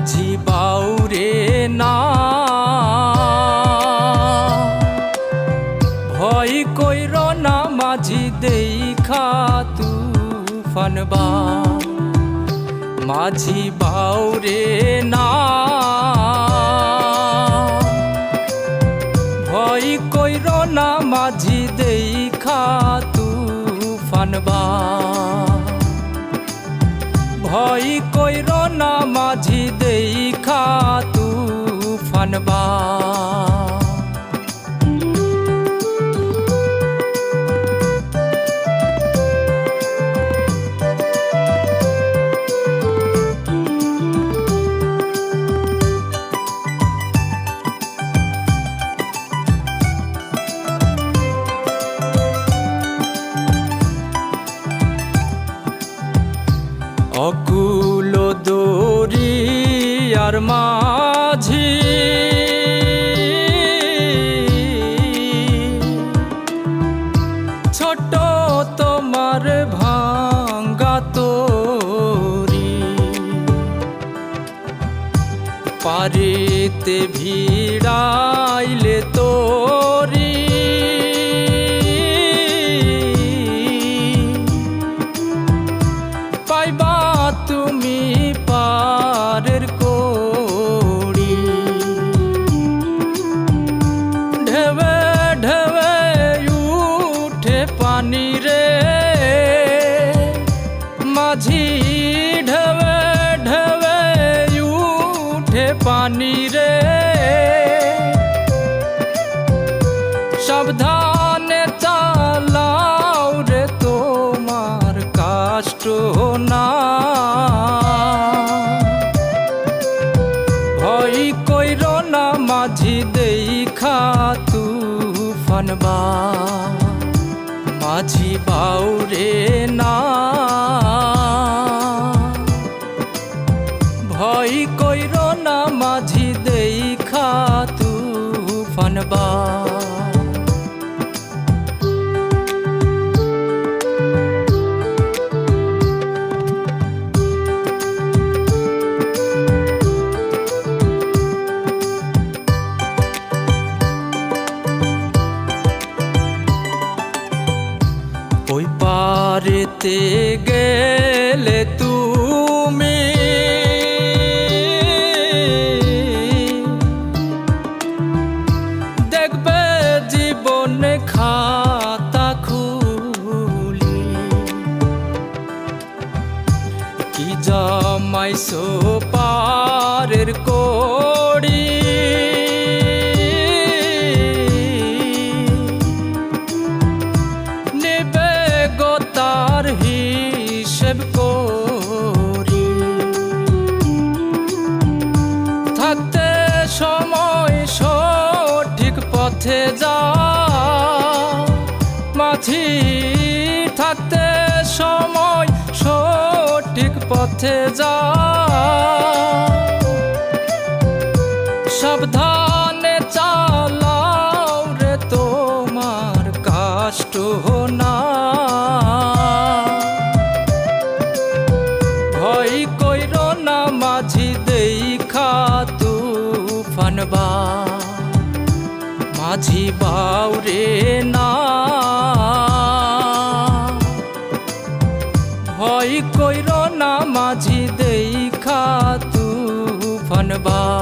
মাঝি বাউরে না। ভয় কইর না মাঝি দেখা তুফানবা মাঝি বাউরে না। ভয় কইর না মাঝি দেখা তুফানবা ভয় কইর না মাঝি দেখা তুফানবা অকুল দরি আর মাঝি ভাঙ্গা তোরি পারিতে ভিড়াইলে তোরি ঢেবে ঢেবে উঠে পানি রে সাবধানে চালাও রে তোমার কাষ্ট না ভয় কইর না মাঝি দেখা তুফানবা মাঝি বাউরে না ভয় কইর না মাঝি দেখা তুফানবা ওই পারেতে গেলে জমাইছো পারের কোড়ি। নেবে গো তার হিসেব করি পথে যা সাবধানে রে তোমার কাষ্ট না ভয় কইর না মাঝি, দেখা তুফানবা মাঝি বাউরে না দেখা তুফান বা